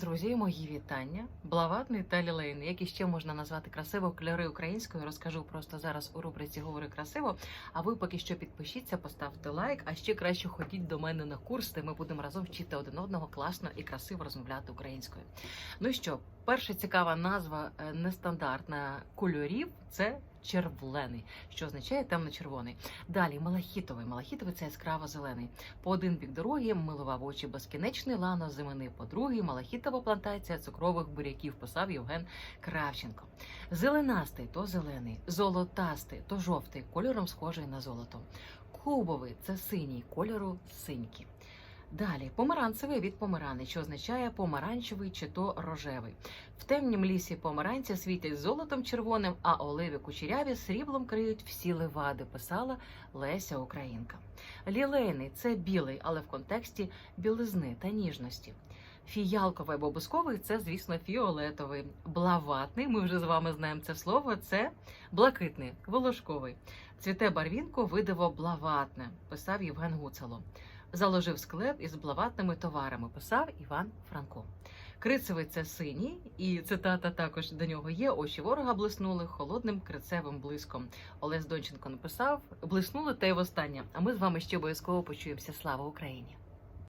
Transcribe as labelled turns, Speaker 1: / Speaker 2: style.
Speaker 1: Друзі, мої вітання. Блаватний та лілейний, які ще можна назвати красиво кольори українською, розкажу просто зараз у рубриці Говори красиво. А ви поки що підпишіться, поставте лайк, а ще краще ходіть до мене на курс, де ми будемо разом вчити один одного класно і красиво розмовляти українською. Ну що, перша цікава назва е, нестандартна кольорів це червлений, що означає темно-червоний. Далі малахітовий. Малахітовий це яскраво зелений. По один бік дороги милував очі безкінечний лано зимини. По другий малахітова плантація цукрових буряків писав Євген Кравченко. Зеленастий то зелений, золотастий то жовтий, кольором схожий на золото. Кубовий це синій кольору синьки. Далі помаранцевий від помарани, що означає помаранчевий чи то рожевий. В темнім лісі помаранці світять золотом червоним, а оливи кучеряві сріблом криють всі левади, писала Леся Українка. Лілейний це білий, але в контексті білизни та ніжності. Фіялковий або бусковий це, звісно, фіолетовий. Блаватний, ми вже з вами знаємо це слово. Це блакитний, волошковий. Цвіте барвінко видиво блаватне, писав Євген Гуцало. Заложив склеп із блаватними товарами, писав Іван Франко. Крицевий це синій, і цитата також до нього є. Очі ворога блиснули холодним крицевим блиском. Олесь Донченко написав: блиснули та й востаннє. А ми з вами ще обов'язково почуємося. Слава Україні!